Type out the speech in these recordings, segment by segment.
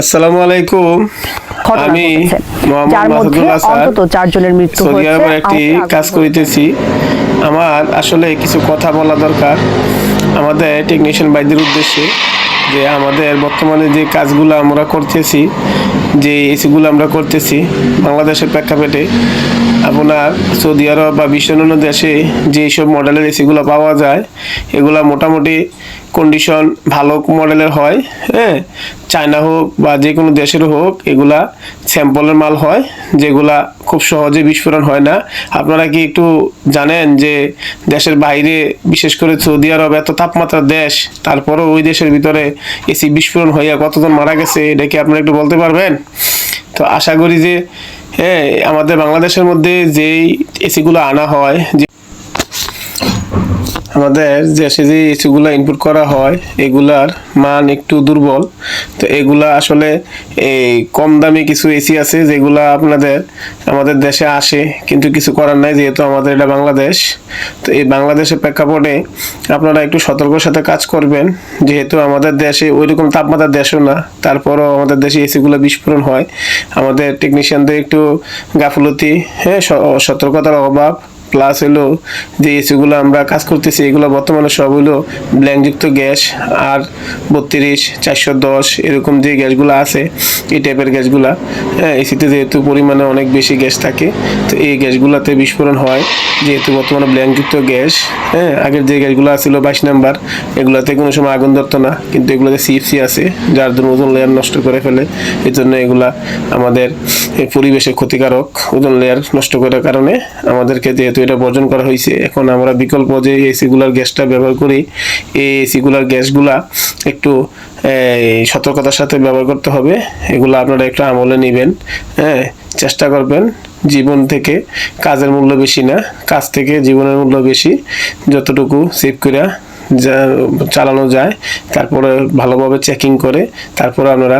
আসসালামু আলাইকুম। আমি যার মধ্যে অন্তত চারজনের মৃত্যু সৌদি হয়েছে। একটি কাজ করিতেছি। আমার আসলে কিছু কথা বলা দরকার। আমাদের টেকনিশিয়ান বাইদের উদ্দেশ্যে যে আমাদের বর্তমানে যে কাজগুলো আমরা করতেছি যে এসিগুলো আমরা করতেছি বাংলাদেশের প্রেক্ষাপটে আপনার সৌদি আরব বা বিশ্ব অন্যান্য দেশে যে সব মডেলের এসিগুলো পাওয়া যায় এগুলা মোটামুটি কন্ডিশন ভালো মডেলের হয় হ্যাঁ? চায়না হোক বা যে কোনো দেশের হোক, এগুলা স্যাম্পলের মাল হয়, যেগুলা খুব সহজে বিস্ফোরণ হয় না। আপনারা কি একটু জানেন যে দেশের বাইরে, বিশেষ করে সৌদি আরব এত তাপমাত্রার দেশ, তারপরও ওই দেশের ভিতরে এসি বিস্ফোরণ হইয়া কতজন মারা গেছে, এটা কি আপনারা একটু বলতে পারবেন? তো আশা করি যে হ্যাঁ আমাদের বাংলাদেশের মধ্যে যেই এসিগুলো আনা হয়, যে আমাদের দেশে যে এসিগুলো ইনপুট করা হয়, এগুলার মান একটু দুর্বল। তো এগুলা আসলে এই কম দামি কিছু এসি আছে যেগুলা আপনাদের আমাদের দেশে আসে, কিন্তু কিছু করার নাই যেহেতু আমাদের এটা বাংলাদেশ। তো এই বাংলাদেশের প্রেক্ষাপটে আপনারা একটু সতর্কর সাথে কাজ করবেন, যেহেতু আমাদের দেশে ওই রকম তাপমাত্রার দেশও না, তারপরও আমাদের দেশে এসিগুলো বিস্ফোরণ হয়। আমাদের টেকনিশিয়ানদের একটু গাফলতি হ্যাঁ সতর্কতার অভাব। প্লাস হলো যে এসিগুলো আমরা কাজ করতেছি, এগুলো বর্তমানে সব হলো ব্ল্যাঙ্কযুক্ত গ্যাস আর বত্রিশ, চারশো দশ এরকম যে গ্যাসগুলো আছে, এই টাইপের গ্যাসগুলা হ্যাঁ এসিতে যেহেতু পরিমাণে অনেক বেশি গ্যাস থাকে, তো এই গ্যাসগুলোতে বিস্ফোরণ হয়। যেহেতু বর্তমানে ব্ল্যাঙ্কযুক্ত গ্যাস হ্যাঁ আগের যে গ্যাসগুলো ছিল বাইশ নাম্বার, এগুলোতে কোনো সময় আগুন ধরতো না, কিন্তু এগুলোতে সিএফসি আছে, যার জন্য ওজন লেয়ার নষ্ট করে ফেলে। এই জন্য এগুলা আমাদের পরিবেশে ক্ষতিকারক ওজন লেয়ার নষ্ট করার কারণে আমাদেরকে যেহেতু এটা বর্জন করা হয়েছে, এখন আমরা বিকল্প যে এসিগুলার গ্যাসটা ব্যবহার করি, এই এসিগুলার গ্যাসগুলা একটু সতর্কতার সাথে ব্যবহার করতে হবে। এগুলো আপনারা একটু আমলে নেবেন হ্যাঁ চেষ্টা করবেন। জীবন থেকে কাজের মূল্য বেশি না কাজ থেকে জীবনের মূল্য বেশি। যতটুকু সেভ করে যা চালানো যায়, তারপরে ভালোভাবে চেকিং করে, তারপরে আপনারা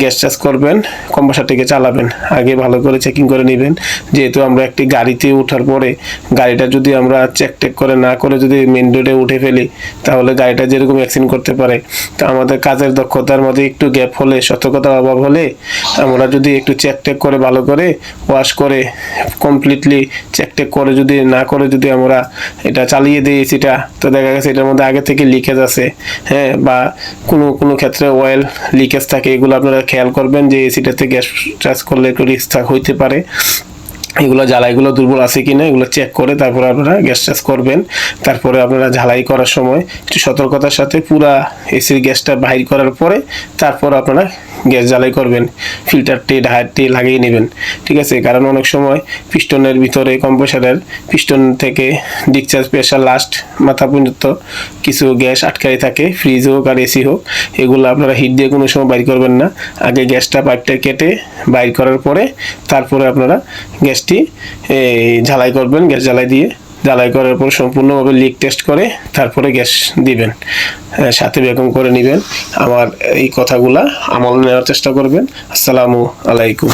গ্যাস চার্জ করবেন কম্পাসারটিকে চালাবেন, আগে ভালো করে চেকিং করে নেবেন। যেহেতু আমরা একটি গাড়িতে ওঠার পরে গাড়িটা যদি আমরা চেক টেক করে, না করে যদি মেন রোডে উঠে ফেলি, তাহলে গাড়িটা যেরকম অ্যাক্সিডেন্ট করতে পারে। তো আমাদের কাজের দক্ষতার মধ্যে একটু গ্যাপ হলে, সতর্কতার অভাব হলে আমরা যদি একটু চেক টেক করে, ভালো করে ওয়াশ করে কমপ্লিটলি চেক টেক করে যদি, না করে যদি আমরা এটা চালিয়ে দিই সেটা তো দেখা গেছে এটার মধ্যে আগে থেকে লিকেজ আছে হ্যাঁ বা কোনো কোনো ক্ষেত্রে অয়েল লিকেজ থাকে, এগুলো আপনারা খেয়াল করবেন যে এসিটাতে গ্যাস চার্জ করলে একটু রিস্ক হইতে পারে। এগুলো জ্বালাইগুলো দুর্বল আছে কি না এগুলো চেক করে তারপরে আপনারা গ্যাস চার্জ করবেন। তারপরে আপনারা ঝালাই করার সময় একটু সতর্কতার সাথে পুরা এসির গ্যাসটা বাহির করার পরে তারপর আপনারা গ্যাস জ্বালাই করবেন, ফিল্টারটি ঢায়ারটি লাগিয়ে নেবেন। ঠিক আছে? কারণ অনেক সময় পিস্টনের ভিতরে কম্প্রেসারের পিস্টন থেকে ডিসচার্জ প্রেশার লাস্ট মাথা পর্যন্ত কিছু গ্যাস আটকাই থাকে ফ্রিজ হোক আর এসি হোক, এগুলো আপনারা হিট দিয়ে কোনো সময় বাইর করবেন না। আগে গ্যাসটা পাইপটা কেটে বাইর করার পরে তারপরে আপনারা গ্যাসটি ঝালাই করবেন, গ্যাস জ্বালাই দিয়ে জ্বালাই করার পর সম্পূর্ণভাবে লিক টেস্ট করে তারপরে গ্যাস দিবেন। সাথে বেগম করে নেবেন। আমার এই কথাগুলা আমল নেওয়ার চেষ্টা করবেন। আসসালামু আলাইকুম।